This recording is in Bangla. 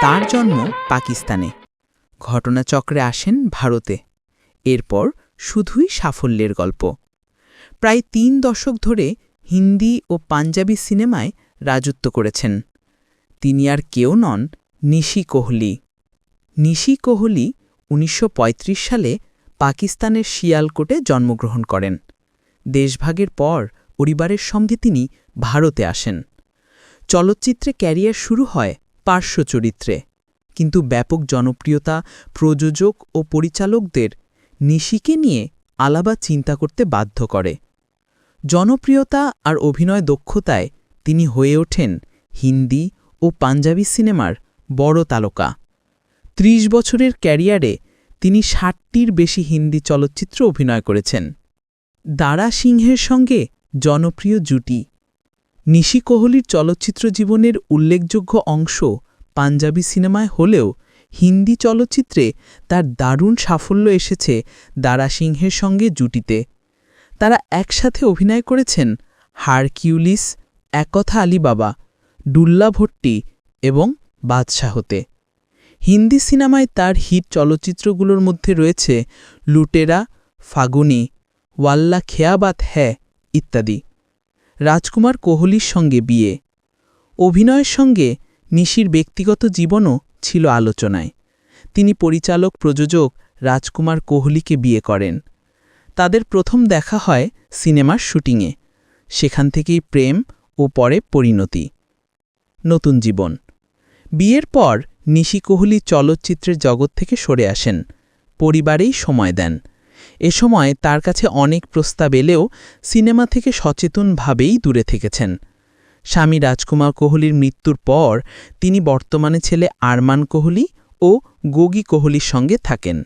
তার জন্ম পাকিস্তানে। ঘটনাচক্রে আসেন ভারতে। এরপর শুধুই সাফল্যের গল্প। প্রায় তিন দশক ধরে হিন্দি ও পাঞ্জাবি সিনেমায় রাজত্ব করেছেন। তিনি আর কেউ নন নিশি কোহলি। নিশি কোহলি উনিশশো পঁয়ত্রিশ সালে পাকিস্তানের শিয়ালকোটে জন্মগ্রহণ করেন। দেশভাগের পর পরিবারের সঙ্গে তিনি ভারতে আসেন। চলচ্চিত্রে ক্যারিয়ার শুরু হয় পার্শ্ব চরিত্রে। কিন্তু ব্যাপক জনপ্রিয়তা প্রযোজক ও পরিচালকদের নিশিকে নিয়ে আলাবা চিন্তা করতে বাধ্য করে। জনপ্রিয়তা আর অভিনয় দক্ষতায় তিনি হয়ে ওঠেন হিন্দি ও পাঞ্জাবি সিনেমার বড় তারকা। ত্রিশ বছরের ক্যারিয়ারে তিনি ষাটটির বেশি হিন্দি চলচ্চিত্র অভিনয় করেছেন। দারা সিংহের সঙ্গে জনপ্রিয় জুটি নিশি কোহলির চলচ্চিত্র জীবনের উল্লেখযোগ্য অংশ পাঞ্জাবি সিনেমায় হলেও হিন্দি চলচ্চিত্রে তার দারুণ সাফল্য এসেছে দারা সিংহের সঙ্গে জুটিতে। তারা একসাথে অভিনয় করেছেন হারকিউলিস, একথা আলিবাবা ডুল্লা ভট্টি এবং বাদশাহতে। হিন্দি সিনেমায় তার হিট চলচ্চিত্রগুলোর মধ্যে রয়েছে লুটেরা, ফাগুনি, ওয়াল্লা খেয়াবাত হ্যাঁ ইত্যাদি। রাজকুমার কোহলির সঙ্গে বিয়ে। অভিনয়ের সঙ্গে নিশির ব্যক্তিগত জীবনও ছিল আলোচনায়। তিনি পরিচালক প্রযোজক রাজকুমার কোহলিকে বিয়ে করেন। তাদের প্রথম দেখা হয় সিনেমার শুটিংয়ে। সেখান থেকেই প্রেম ও পরে পরিণতি। নতুন জীবন। বিয়ের পর নিশি কোহলি চলচ্চিত্রের জগৎ থেকে সরে আসেন। পরিবারেই সময় দেন। এ সময় তার কাছে অনেক প্রস্তাব এলেও সিনেমা থেকে সচেতনভাবেই দূরে থেকেছেন। স্বামী রাজকুমার কোহলির মৃত্যুর পর তিনি বর্তমানে ছেলে আরমান কোহলি ও গোগি কোহলির সঙ্গে থাকেন।